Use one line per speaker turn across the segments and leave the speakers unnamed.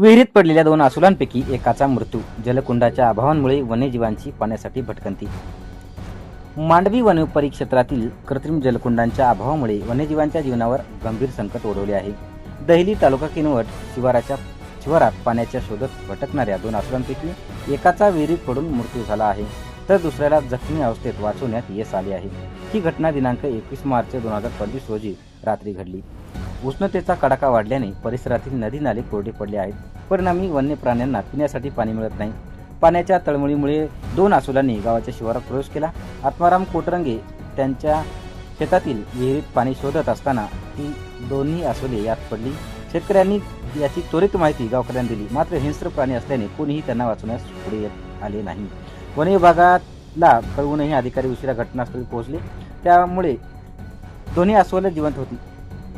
विहिरीत पडलेल्या दोन आसुलांपैकी एकाचा मृत्यू. जलकुंडाच्या अभावांमुळे वन्यजीवांची पाण्यासाठी भटकंती. मांडवी वनपरिक्षेत्रातील कृत्रिम जलकुंडांच्या अभावामुळे वन्यजीवांच्या जीवनावर गंभीर संकट ओढवले आहे. दहिली तालुका किनवट शिवाराच्या शिवारात पाण्याच्या शोधत भटकणाऱ्या दोन आसुरांपैकी एकाचा विहिरीत पडून मृत्यू झाला आहे तर दुसऱ्याला जखमी अवस्थेत वाचवण्यात यश आले आहे. ही घटना दिनांक एकवीस मार्च दोन हजार पंचवीस रोजी रात्री घडली. उष्णतेचा कडाका वाढल्याने परिसरातील नदी नाले कोरडे पडले आहेत. परिणामी वन्य प्राण्यांना पिण्यासाठी पाणी मिळत नाही. पाण्याच्या तळमळीमुळे दोन आसुलांनी गावाच्या शिवारात प्रवेश केला. आत्माराम कोटरंगे त्यांच्या शेतातील विहिरीत पाणी शोधत असताना ती दोन्ही आसुले यात पडली. शेतकऱ्यांनी याची त्वरित माहिती गावकऱ्यांना दिली. मात्र हिंस्र प्राणी असल्याने कोणीही त्यांना वाचवण्यास पुढे येत आले नाही. वन विभागाला कळवूनही अधिकारी उशिरा घटनास्थळी पोहोचले. त्यामुळे दोन्ही अस्वलं जिवंत होती.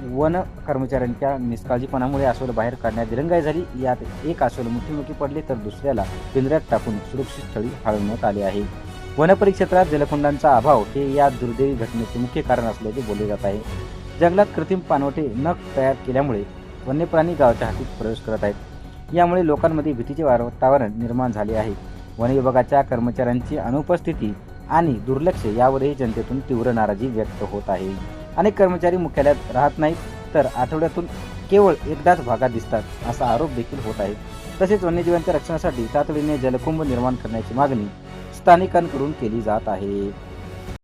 वन कर्मचाऱ्यांच्या निष्काळजीपणामुळे अस्वल बाहेर काढण्यात दिरंगाई झाली. यात एक अस्वल मुठीमुठी पडले तर दुसऱ्याला पिंजऱ्यात टाकून सुरक्षित स्थळी हलवण्यात आले आहे. वनपरिक्षेत्रात जलकुंडांचा अभाव हे या दुर्दैवी घटनेचे मुख्य कारण असल्याचे बोलले जात आहे. जंगलात कृत्रिम पानवटे न तयार केल्यामुळे वन्यप्राणी गावाच्या हातीत प्रवेश करत आहेत. यामुळे लोकांमध्ये भीतीचे वातावरण निर्माण झाले आहे. वन विभागाच्या कर्मचाऱ्यांची अनुपस्थिती आणि दुर्लक्ष यावरही जनतेतून तीव्र नाराजी व्यक्त होत आहे. अनेक कर्मचारी मुख्यालयात राहत नाहीत तर आठवड्यातून केवळ एकदाच भागात दिसतात असा आरोप देखील होत आहे. तसेच वन्यजीवांच्या रक्षणासाठी तातडीने जलकुंभ निर्माण करण्याची मागणी स्थानिकांकडून केली जात आहे.